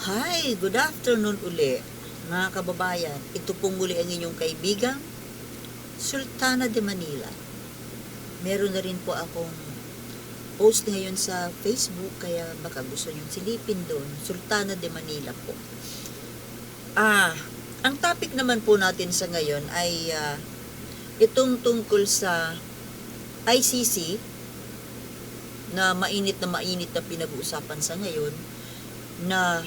Hi, good afternoon uli, mga kababayan. Ito pong muli ang inyong kaibigan, Sultana de Manila. Meron na rin po akong post ngayon sa Facebook, kaya baka gusto nyo silipin doon. Sultana de Manila po. Ah, ang topic naman po natin sa ngayon ay ah, itong tungkol sa ICC na mainit na mainit na pinag-uusapan sa ngayon na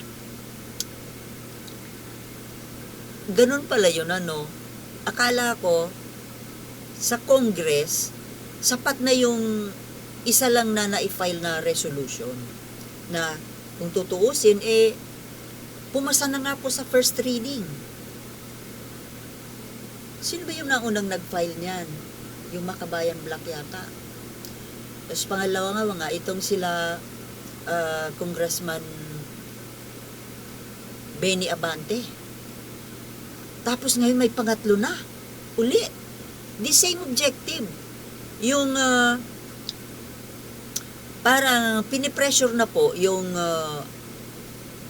ganun pala yun ano? Akala ko sa Congress sapat na yung isa lang na na-file na resolution na kung tutuusin eh pumasa na nga po sa first reading. Sino ba yung naunang nag-file niyan? Yung Makabayan Black yata. Tapos pangalawa nga mga itong sila ah, Congressman Benny Abante. Tapos ngayon may pangatlo na. Uli. The same objective. Yung ah, parang pinipressure na po yung ah,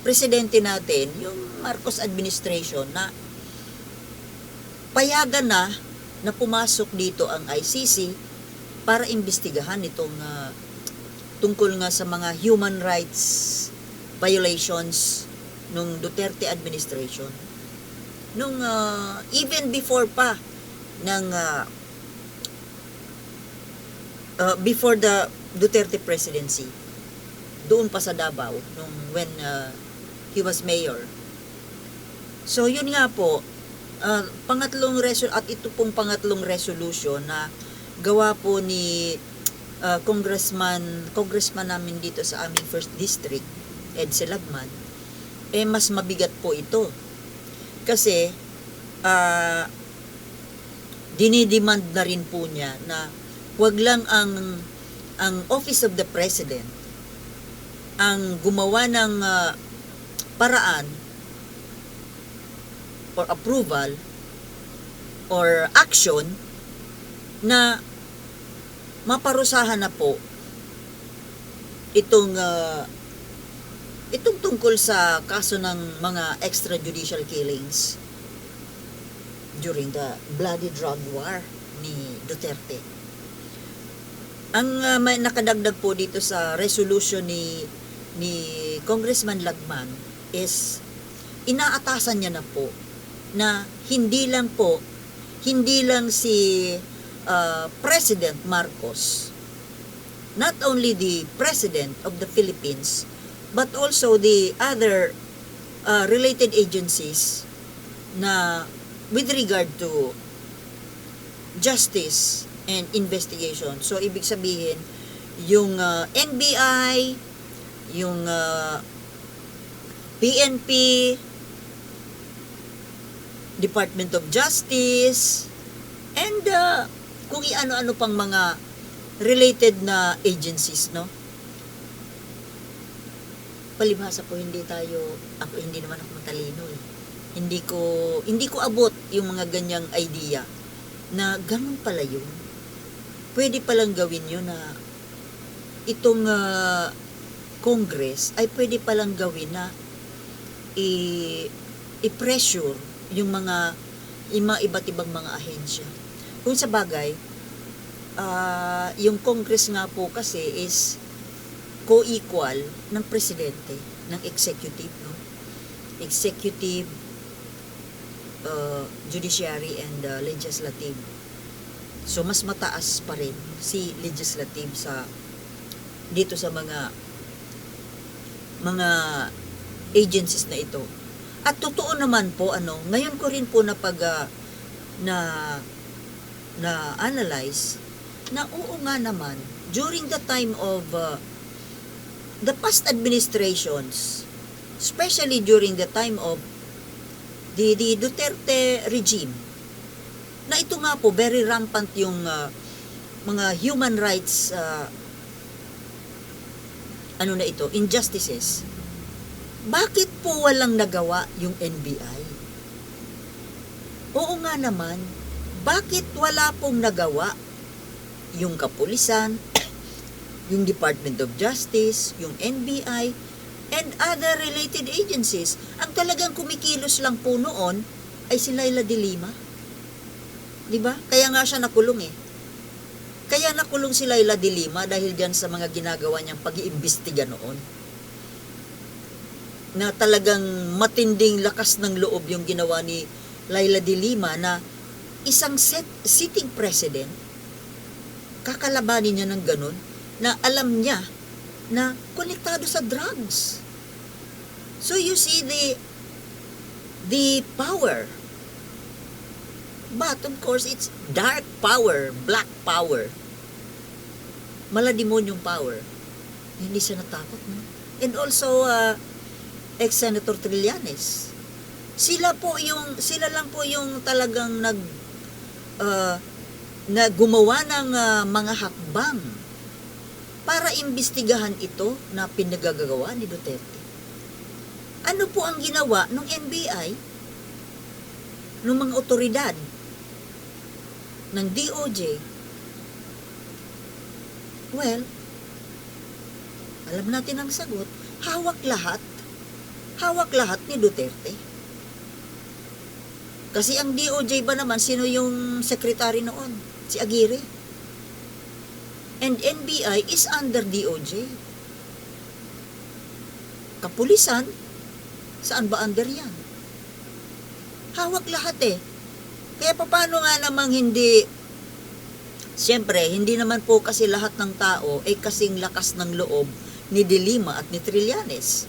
presidente natin, yung Marcos administration na payagan na na pumasok dito ang ICC para imbestigahan itong ah, tungkol nga sa mga human rights violations nung Duterte administration. Nung ah, even before pa ng ah, ah, before the Duterte presidency. Doon pa sa Davao nung when ah, he was mayor. So yun nga po, ah, pangatlong resol at ito pong pangatlong resolution na gawa po ni ah, congressman congressman namin dito sa aming first district Ed Selagman eh mas mabigat po ito kasi ah dinidemand na rin po niya na wag lang ang ang office of the president ang gumawa ng ah, paraan or approval or action na maparusahan na po itong ah, itong tungkol sa kaso ng mga extrajudicial killings during the bloody drug war ni Duterte. Ang ah, may nakadagdag po dito sa resolution ni ni Congressman Lagman is inaatasan niya na po na hindi lang po hindi lang si uh, President Marcos not only the President of the Philippines but also the other uh, related agencies na with regard to justice and investigation. So, ibig sabihin, yung uh, NBI, yung uh, PNP, Department of Justice, and uh, kung i-ano-ano pang mga related na agencies, no? Palibhasa po hindi tayo, ako hindi naman ako matalino eh. Hindi ko, hindi ko abot yung mga ganyang idea na ganun pala yun. Pwede palang gawin yun na itong ah, Congress ay pwede palang gawin na i, i-pressure yung mga yung mga iba't ibang mga ahensya. Kung sa bagay, ah, yung Congress nga po kasi is co-equal ng presidente, ng executive, no? Executive, uh, judiciary, and uh, legislative. So, mas mataas pa rin si legislative sa dito sa mga mga agencies na ito. At totoo naman po ano, ngayon ko rin po na pag ah, na na analyze na oo nga naman during the time of uh, the past administrations especially during the time of the, the Duterte regime na ito nga po very rampant yung uh, mga human rights uh, ano na ito injustices. Bakit po walang nagawa yung NBI oo nga naman bakit wala pong nagawa yung kapulisan yung Department of Justice, yung NBI, and other related agencies. Ang talagang kumikilos lang po noon ay si Laila de Lima. Di ba? Kaya nga siya nakulong eh. Kaya nakulong si Laila de Lima dahil dyan sa mga ginagawa niyang pag-iimbestiga noon. Na talagang matinding lakas ng loob yung ginawa ni Laila de Lima na isang set, sitting president, kakalabanin niya ng ganun, na alam niya na konektado sa drugs. So you see the the power. But of course, it's dark power, black power. Malademonyong power. Hindi siya natakot. No? And also, uh, ex-Senator Trillanes. Sila po yung, sila lang po yung talagang nag, uh, na gumawa ng uh, mga hakbang para imbestigahan ito na pinagagagawa ni Duterte. Ano po ang ginawa ng NBI, ng mga otoridad, ng DOJ? Well, alam natin ang sagot. Hawak lahat. Hawak lahat ni Duterte. Kasi ang DOJ ba naman, sino yung sekretary noon? Si Aguirre. And NBI is under DOJ. Kapulisan, saan ba under yan? Hawak lahat eh. Kaya paano nga namang hindi, siyempre, hindi naman po kasi lahat ng tao ay kasing lakas ng loob ni Dilima at ni Trillanes.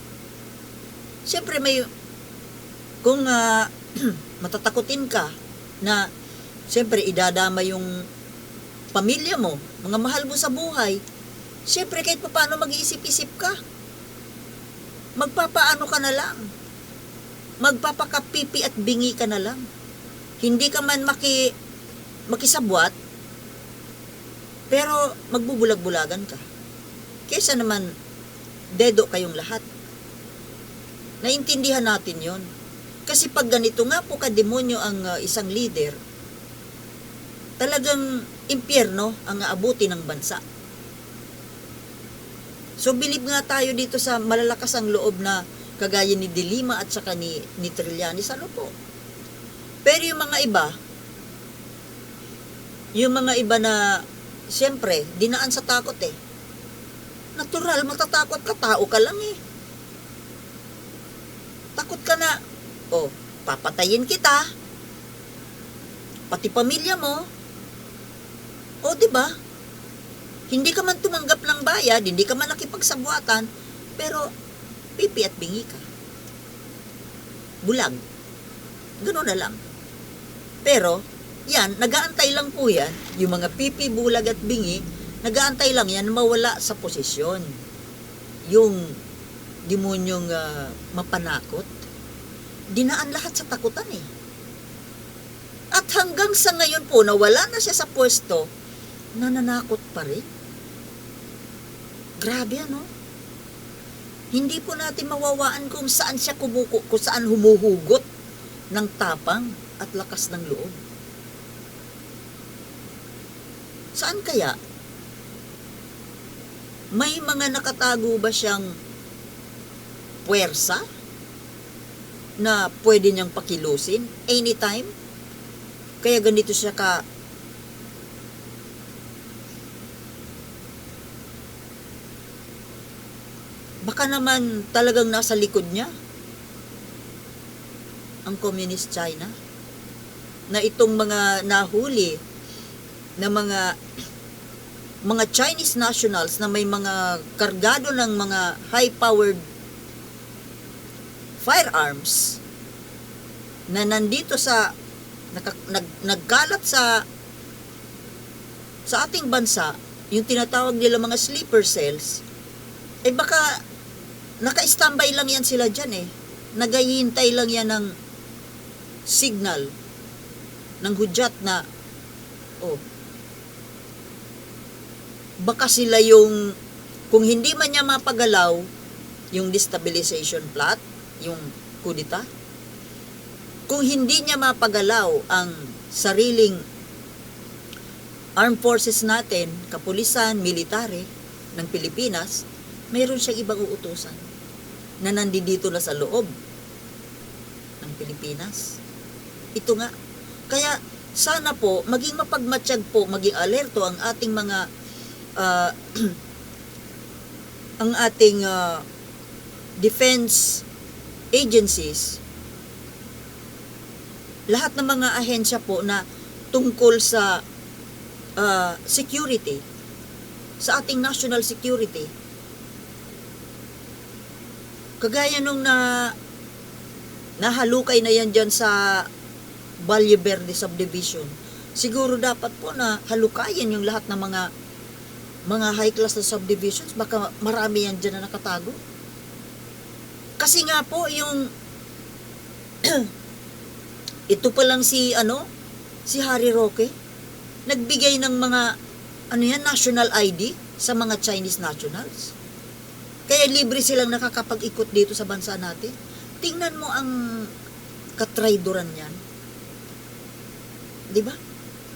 Siyempre may, kung ah, matatakutin ka na, siyempre idadama yung pamilya mo, mga mahal mo sa buhay, siyempre kahit pa paano mag-iisip-isip ka. Magpapaano ka na lang. Magpapakapipi at bingi ka na lang. Hindi ka man maki, makisabwat, pero magbubulag-bulagan ka. Kesa naman, dedo kayong lahat. Naintindihan natin yon. Kasi pag ganito nga po kademonyo ang uh, isang leader, talagang impyerno ang aabuti ng bansa. So bilib nga tayo dito sa malalakas ang loob na kagaya ni Dilima at saka ni, ni Trillanes, ano po? Pero yung mga iba, yung mga iba na, siyempre, dinaan sa takot eh. Natural, matatakot ka, tao ka lang eh. Takot ka na, oh, papatayin kita, pati pamilya mo, o, di ba? Hindi ka man tumanggap ng bayad, hindi ka man nakipagsabuatan, pero pipi at bingi ka. Bulag. Ganun na lang. Pero, yan, nagaantay lang po yan, yung mga pipi, bulag at bingi, nagaantay lang yan mawala sa posisyon. Yung demonyong ah, mapanakot, dinaan lahat sa takutan eh. At hanggang sa ngayon po, nawala na siya sa pwesto, nananakot pa rin. Grabe ano? Hindi po natin mawawaan kung saan siya kumuko, kung saan humuhugot ng tapang at lakas ng loob. Saan kaya? May mga nakatago ba siyang puwersa na pwede niyang pakilusin anytime? Kaya ganito siya ka baka naman talagang nasa likod niya. Ang Communist China. Na itong mga nahuli na mga mga Chinese nationals na may mga kargado ng mga high-powered firearms na nandito sa naka, nag, nagkalat sa sa ating bansa yung tinatawag nila mga sleeper cells eh baka naka-standby lang yan sila dyan eh. Nagahihintay lang yan ng signal ng hudyat na oh baka sila yung kung hindi man niya mapagalaw yung destabilization plot, yung kudita, kung hindi niya mapagalaw ang sariling armed forces natin, kapulisan, military ng Pilipinas, mayroon siyang ibang uutusan. na nandito na sa loob ng Pilipinas. Ito nga. Kaya sana po, maging mapagmatsyag po, maging alerto ang ating mga ah, ang ating ah, defense agencies lahat ng mga ahensya po na tungkol sa ah, security sa ating national security kagaya nung na nahalukay na yan dyan sa Valle Verde subdivision siguro dapat po na halukayin yung lahat ng mga mga high class na subdivisions. Baka marami yan dyan na nakatago. Kasi nga po yung ito pa lang si ano si Harry Roque. Nagbigay ng mga ano yan national ID sa mga Chinese nationals kaya libre silang nakakapag-ikot dito sa bansa natin. Tingnan mo ang katraidoran yan di ba?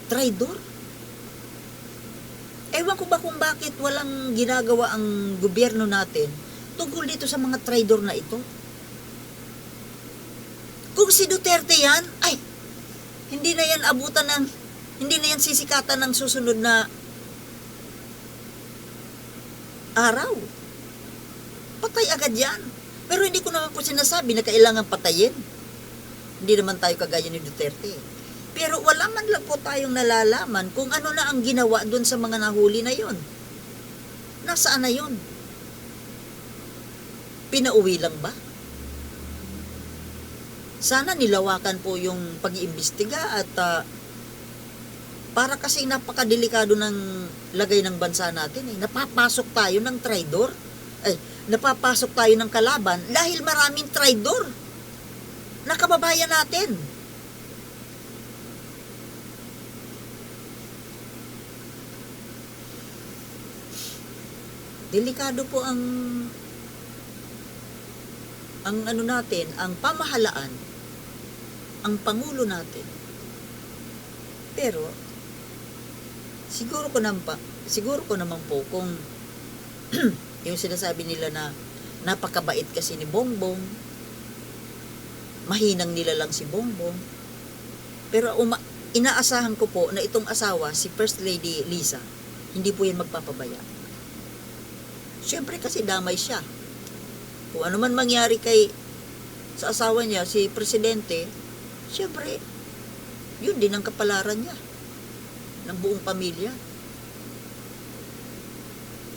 Traidor ewan ko ba kung bakit walang ginagawa ang gobyerno natin tungkol dito sa mga traidor na ito? Kung si Duterte yan, ay, hindi na yan abutan ng, hindi na yan sisikatan ng susunod na araw. Patay agad yan. Pero hindi ko naman po sinasabi na kailangan patayin. Hindi naman tayo kagaya ni Duterte. Pero wala man lang po tayong nalalaman kung ano na ang ginawa doon sa mga nahuli na yon. Nasaan na yon? Pinauwi lang ba? sana nilawakan po yung pag-iimbestiga at ah, para kasi napakadelikado ng lagay ng bansa natin eh. Napapasok tayo ng traidor. Ay, napapasok tayo ng kalaban dahil maraming traidor na kababayan natin. Delikado po ang ang ano natin, ang pamahalaan, ang pangulo natin. Pero siguro ko naman pa, siguro ko naman po kung yung sinasabi nila na napakabait kasi ni Bongbong, mahinang nila lang si Bongbong. Pero uma, inaasahan ko po na itong asawa, si First Lady Lisa, hindi po yan magpapabaya. Siyempre kasi damay siya. Kung ano man mangyari kay sa asawa niya, si Presidente, siyempre, yun din ang kapalaran niya ng buong pamilya.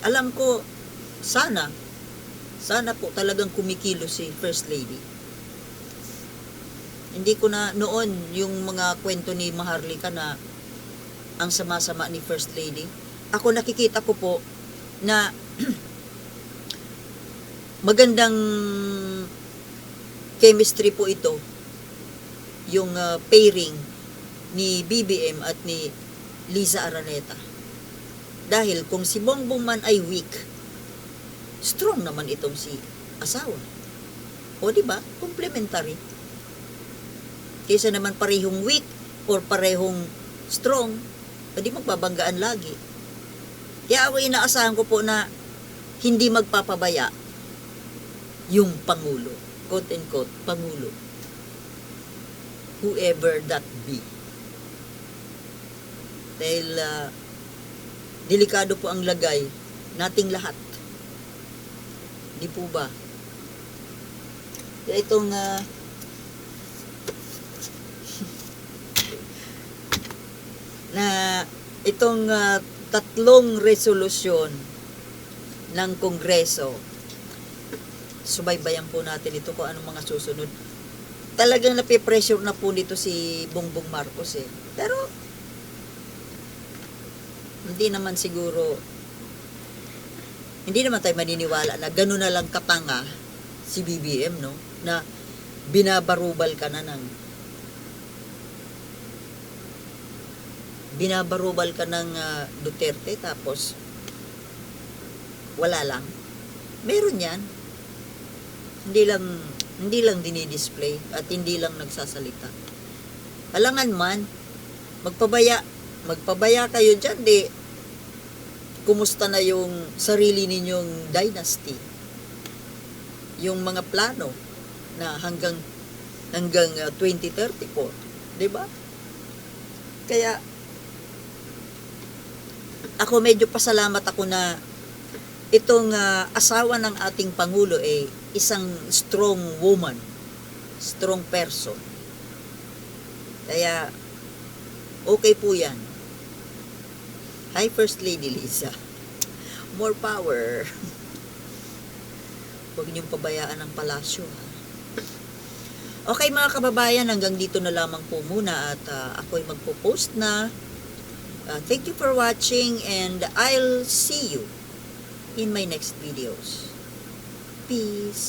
Alam ko, sana, sana po talagang kumikilo si First Lady. Hindi ko na noon yung mga kwento ni Maharlika na ang sama-sama ni First Lady. Ako nakikita ko po na magandang chemistry po ito yung uh, pairing ni BBM at ni Liza Araneta dahil kung si Bongbong man ay weak strong naman itong si asawa o di ba complementary kaysa naman parehong weak or parehong strong di magbabanggaan lagi kaya ako inaasahan ko po na hindi magpapabaya yung Pangulo. Quote and quote, Pangulo. Whoever that be. Dahil ah, delikado po ang lagay nating lahat. Di po ba? Kaya itong ah, na itong ah, tatlong resolusyon ng Kongreso subaybayan po natin ito kung anong mga susunod. Talagang napipressure na po dito si Bongbong Marcos eh. Pero, hindi naman siguro, hindi naman tayo maniniwala na gano'n na lang katanga si BBM, no? Na binabarubal ka na ng binabarubal ka ng ah, Duterte tapos wala lang. Meron yan hindi lang hindi lang dinidisplay at hindi lang nagsasalita. Alangan man, magpabaya, magpabaya kayo dyan, di, kumusta na yung sarili ninyong dynasty? yung mga plano na hanggang hanggang uh, 2034, 'di ba? Kaya ako medyo pasalamat ako na itong uh, asawa ng ating pangulo eh isang strong woman, strong person. Kaya okay po 'yan. Hi First Lady Lisa. More power. Huwag niyong pabayaan ang palasyo. Ha? Okay mga kababayan, hanggang dito na lamang po muna at uh, ako'y magpo-post na. Uh, thank you for watching and I'll see you in my next videos. Peace.